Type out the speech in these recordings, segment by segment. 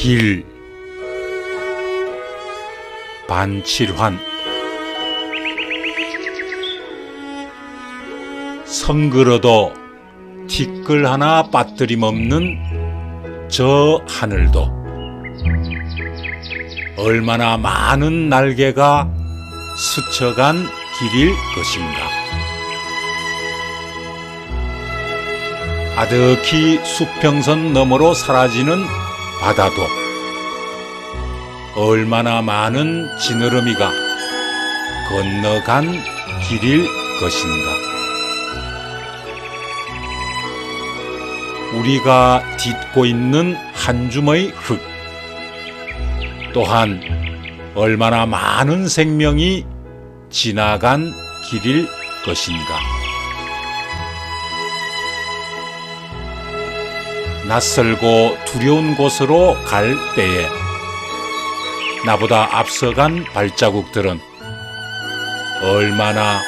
길 반칠환 성그러도 티끌 하나 빠뜨림 없는 저 하늘도 얼마나 많은 날개가 스쳐간 길일 것인가. 아득히 수평선 너머로 사라지는 바다도 얼마나 많은 지느러미가 건너간 길일 것인가. 우리가 딛고 있는 한 줌의 흙 또한 얼마나 많은 생명이 지나간 길일 것인가. 낯설고 두려운 곳으로 갈 때에 나보다 앞서간 발자국들은 얼마나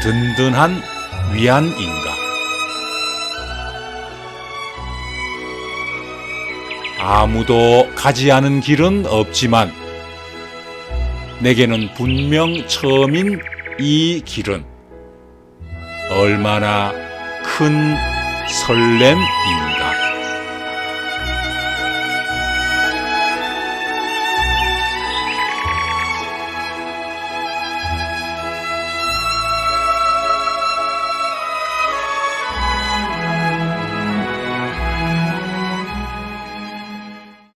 든든한 위안인가. 아무도 가지 않은 길은 없지만 내게는 분명 처음인 이 길은 얼마나 큰 설렘인가.